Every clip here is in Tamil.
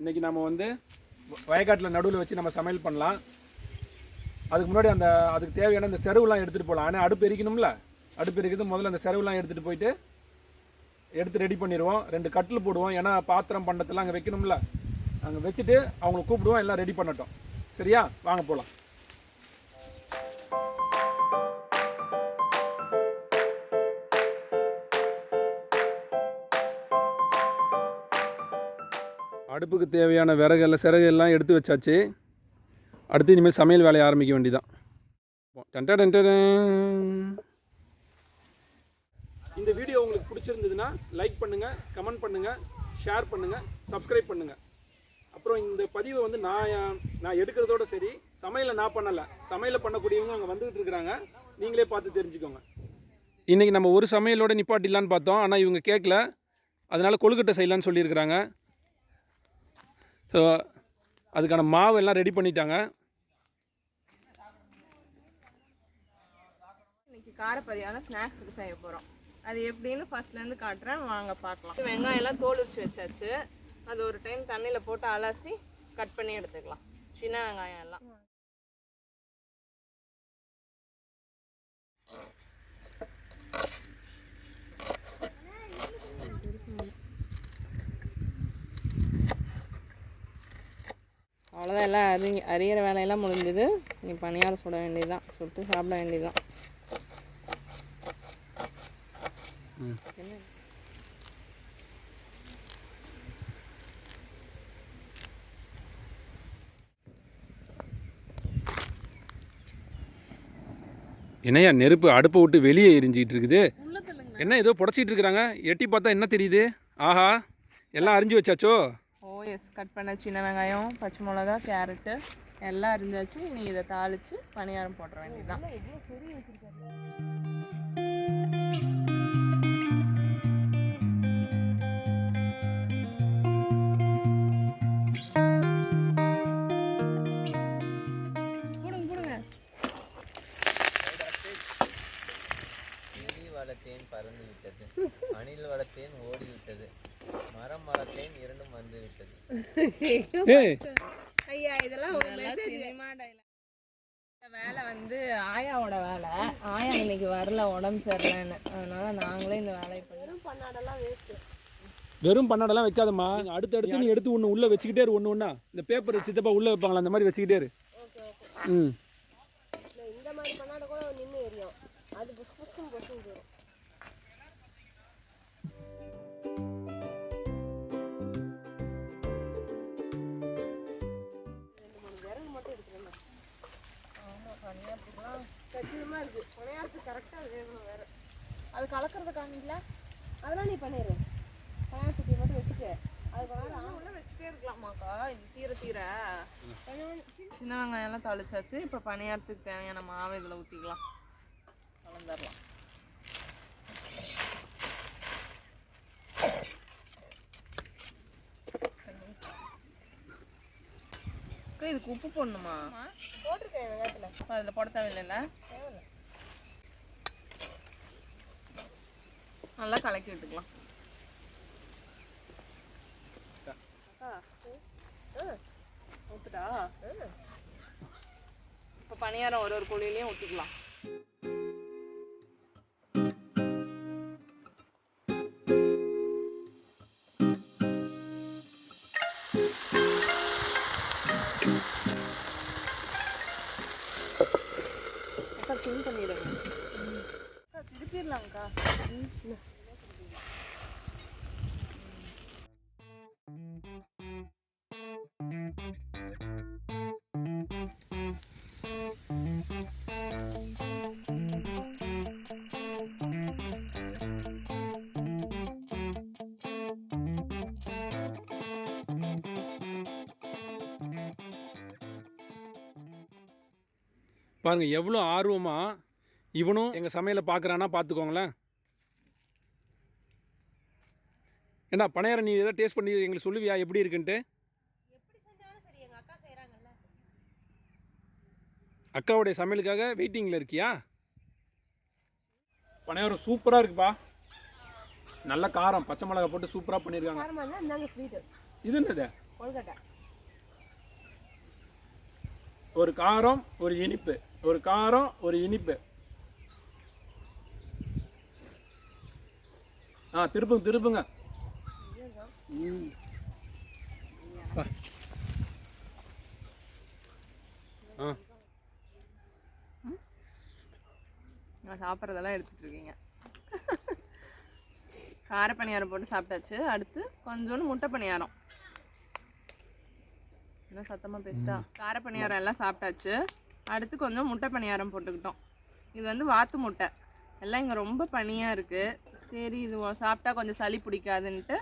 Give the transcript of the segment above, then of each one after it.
இன்றைக்கி நம்ம வந்து வயக்காட்டில் நடுவில் வச்சு நம்ம சமையல் பண்ணலாம். அதுக்கு முன்னாடி அந்த அதுக்கு தேவையான அந்த செருவுலாம் எடுத்துகிட்டு போகலாம் ஆனால் அடுப்பு எரிக்கணும்ல? அடுப்பு எரிக்கிறது முதல்ல அந்த செருவுலாம் எடுத்துகிட்டு போயிட்டு எடுத்து ரெடி பண்ணிடுவோம். ரெண்டு கட்டில் போடுவோம். ஏன்னா பாத்திரம் பண்டத்தெல்லாம் அங்கே வைக்கணும்ல. அங்கே வச்சுட்டு அவங்கள கூப்பிடுவோம். எல்லாம் ரெடி பண்ணட்டும். சரியா? வாங்க போகலாம் அடுப்புக்கு தேவையான விறகெல்லாம் சிறகெல்லாம் எல்லாம் எடுத்து வச்சாச்சு. அடுத்து இனிமேல் சமையல் வேலையை ஆரம்பிக்க வேண்டியதான் இந்த வீடியோ உங்களுக்கு பிடிச்சிருந்ததுன்னா லைக் பண்ணுங்கள் கமெண்ட் பண்ணுங்கள் ஷேர் பண்ணுங்கள் சப்ஸ்கிரைப் பண்ணுங்கள் அப்புறம் இந்த பதிவை வந்து நான் நான் எடுக்கிறதோட சரி சமையலை நான் பண்ணலை. சமையலை பண்ணக்கூடியவங்க அங்கே வந்துகிட்டு இருக்கிறாங்க. நீங்களே பார்த்து தெரிஞ்சுக்கோங்க. இன்றைக்கி நம்ம ஒரு சமையலோட நிப்பாட்டிடலான்னு பார்த்தோம். ஆனால் இவங்க கேட்கல அதனால் கொழுக்கட்டை செய்யலான்னு சொல்லியிருக்கிறாங்க. ஸோ அதுக்கான மாவு எல்லாம் ரெடி பண்ணிட்டாங்க. இன்னைக்கு காரப்பரியான ஸ்நாக்ஸுக்கு செய்ய போகிறோம் அது எப்படின்னு ஃபர்ஸ்ட்லேருந்து காட்டுறேன். வாங்க பார்க்கலாம். வெங்காயம் எல்லாம் தோல் உரிச்சு வச்சாச்சு. அது ஒரு டைம் தண்ணியில் போட்டு அலசி கட் பண்ணி எடுத்துக்கலாம். சின்ன வெங்காயம் எல்லாம் அவ்வளோதான் எல்லாம் அறி அறியிற வேலையெல்லாம் முடிஞ்சுது. நீ பணியாரம் சுட வேண்டியதுதான். சுட்டு சாப்பிட வேண்டியதுதான். என்னையா நெருப்பு அடுப்பை விட்டு வெளியே எரிஞ்சிக்கிட்டு இருக்குது. என்ன ஏதோ புடச்சிட்டு இருக்கிறாங்க. எட்டி பார்த்தா என்ன தெரியுது? ஆஹா எல்லாம் அரிஞ்சு வச்சாச்சோ? எஸ் கட் பண்ண சின்ன வெங்காயம் பச்சை மிளகா கேரட்டு எல்லாம் அரிஞ்சாச்சு. இனி இதை தாளித்து பணியாரம் போட்டுற வேண்டியதுதான். ஐயா இதெல்லாம் ஒரு சினிமா டைலாக் வேலை வந்து ஆயாவோட வேலை. ஆயா இன்னைக்கு வரல உடம்பு சரியில்லைன்னு. அதனால நாங்களே இந்த வேலையை பண்ணுறோம் பண்ணாடெல்லாம் வேஸ்ட்டு வெறும் பன்னாடெல்லாம் வைக்காதம்மா. அடுத்து அடுத்து நீ எடுத்து ஒன்று உள்ளே வச்சுக்கிட்டே இரு ஒன்று ஒன்றா இந்த பேப்பர் சித்தப்பா உள்ளே வைப்பாங்களா அந்த மாதிரி வச்சுக்கிட்டே இரு. ம். இந்த மாதிரி பண்ணாட கூட நின்று எரியும். அது புஷ் புஷ்க்கும் புஷ்க்கும் போயிடும் அது கலக்கிறது காமிக்கல அதெல்லாம் நீ பண்ணிடு சுட்டி மட்டும் வச்சுட்டு அது உள்ள வச்சுட்டே இருக்கலாமாக்கா? இது தீர தீர. சின்ன வெங்காயம் எல்லாம் தளிச்சாச்சு. இப்போ பணியாரத்துக்கு தேவையான மாவு இதில் ஊற்றிக்கலாம் அக்கா, இதுக்கு உப்பு போடணுமா? போட்டிருக்கேன் வெங்காயத்தில் அதில் போட தேவையில்லைல்ல? நல்லா கலக்கி விட்டுக்கலாம். ஊத்துட்டா? இப்போ பணியாரம் ஒரு ஒரு குழியிலையும் ஊற்றிக்கலாம் கிளீன் பண்ணிடுங்க. திருப்பிடலாம்க்கா. பாருங்க எவ்வளோ ஆர்வமாக இவனும் எங்கள் சமையலை பார்க்குறானா பார்த்துக்கோங்களேன். ஏண்டா பனையாரம் நீ எதாவது டேஸ்ட் பண்ணி எங்களுக்கு சொல்லுவியா? எப்படி இருக்குன்ட்டு? அக்காவுடைய சமையலுக்காக வெயிட்டிங்கில் இருக்கியா? பனையாரம் சூப்பராக இருக்குப்பா. நல்ல காரம் பச்சை மிளகா போட்டு சூப்பராக பண்ணியிருக்காங்க இது என்னது? ஒரு காரம் ஒரு இனிப்பு. ஒரு காரம் ஒரு இனிப்பு. ஆ திருப்புங்க திருப்புங்க. சாப்பிட்றதெல்லாம் எடுத்துட்டு இருக்கீங்க. கார பணியாரம் போட்டு சாப்பிட்டாச்சு. அடுத்து கொஞ்சோண்டு முட்டை பணியாரம். என்ன சத்தமாக பேசிட்டா கார பணியாரம் எல்லாம் சாப்பிட்டாச்சு. அடுத்து கொஞ்சம் முட்டை பணியாரம் போட்டுக்கிட்டோம். இது வந்து வாத்து முட்டை. எல்லாம் இங்கே ரொம்ப பனியாக இருக்குது சரி இது சாப்பிட்டா கொஞ்சம் சளி பிடிக்காதுன்ட்டு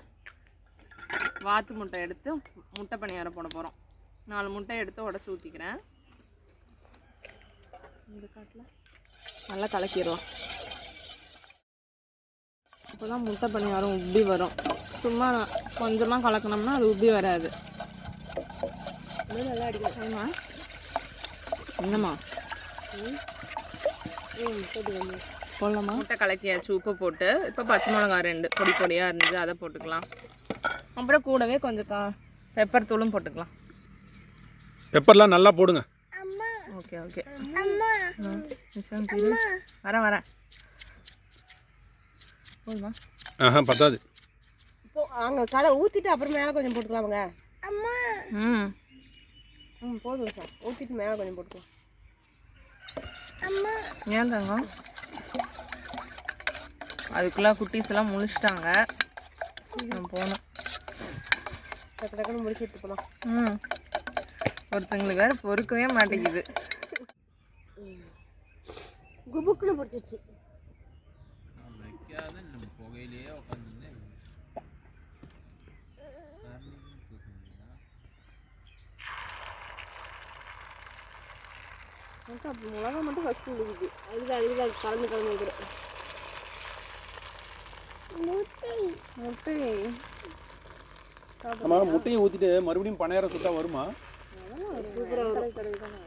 வாத்து முட்டை எடுத்து முட்டை பணியாரம் போட போகிறோம் நாலு முட்டை எடுத்து உடச்சி ஊற்றிக்கிறேன் இந்த காட்டில் நல்லா கலக்கிடுவோம் அப்போ தான் முட்டை பணியாரம் உப்பி வரும். சும்மா கொஞ்சமாக கலக்கணும்னா அது உப்பி வராது. நல்லா அடிக்கணுமா. என்னம்மா? போடலாமா? முட்டை கலக்கியாச்சு உப்பு போட்டு. இப்போ பச்சை மிளகா ரெண்டு பொடி பொடியாக இருந்தது. அதை போட்டுக்கலாம். அப்புறம் கூடவே கொஞ்சம் கா பெப்பர் தூளும் போட்டுக்கலாம். பெப்பர்லாம் நல்லா போடுங்க. ஓகே ஓகே வரேன் வரேன். போதுமா? ஆஹா பத்தாது. இப்போ அங்கே களை ஊற்றிட்டு அப்புறம் மேலே கொஞ்சம் போட்டுக்கலாமாங்க. ம். ம் போதும் சார். ஊற்றிட்டு மேலே கொஞ்சம் போட்டுக்கலாம் ஏன் தங்கம்? அதுக்குள்ளே குட்டீஸ் எல்லாம் முழிச்சிட்டாங்க. நான் போகணும் டக்கு டக்குன்னு முடிச்சு எடுத்து போகலாம் ம். ஒருத்தங்களுக்கு வேறு பொறுக்கவே மாட்டேங்குது. குபுக்குன்னு பிடிச்சிருச்சு. வைக்காத நம்ம அப்போ மிளகா மட்டும் ஃபஸ்ட்டு முடிக்குது அதுதான் அதுதான் கலந்து கலந்து வைக்கிறேன் முட்டை. ஆமாம் முட்டையை ஊற்றிட்டு மறுபடியும் பணியாரம் சுட்டா வருமா? சூப்பராக வரும்.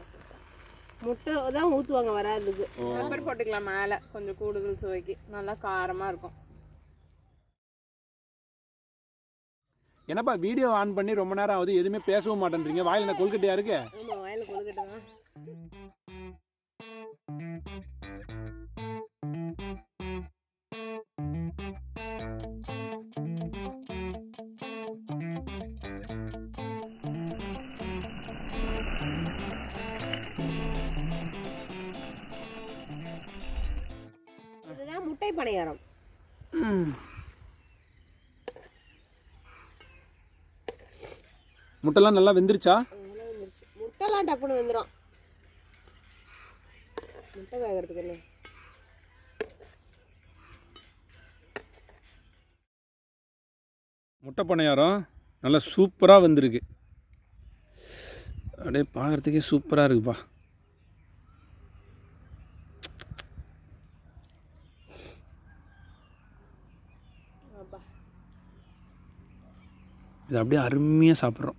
முட்டை தான் ஊற்றுவாங்க வராதுக்கு பெப்பர் போட்டுக்கலாம் மேலே. கொஞ்சம் கூடுதல் சுவைக்கு. நல்லா காரமாக இருக்கும். என்னப்பா வீடியோ ஆன் பண்ணி ரொம்ப நேரம் ஆகுது. எதுவுமே பேசவும் மாட்டேன்றீங்க. வாயில் என்ன கொல்கட்டையா இருக்கு? ஆமாம் வயலில் கொழுக்கட்டை தான். இதுதான் முட்டை பணியாரம். முட்டைலாம் நல்லா வெந்துருச்சா? முட்டைலாம் டப்புன்னு வந்துடும் முட்டை வேகிறதுக்கு என்ன? முட்டை பணியாரம் நல்லா சூப்பராக வந்திருக்கு. அப்படியே பார்க்குறதுக்கே சூப்பராக இருக்குப்பா. இது அப்படியே அருமையாக சாப்பிட்றோம்.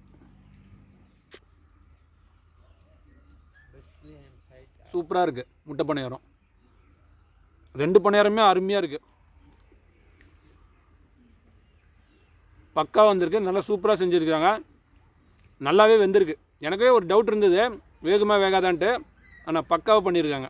சூப்பராக இருக்குது முட்டை பணியாரம். ரெண்டு பணியாரமே அருமையாக இருக்குது பக்கா வந்திருக்கு. நல்லா சூப்பராக செஞ்சுருக்காங்க. நல்லாவே வெந்திருக்கு. எனக்கே ஒரு டவுட் இருந்தது. வேகமாக வேகாதான்ட்டு. ஆனால் பக்காவாக பண்ணியிருக்காங்க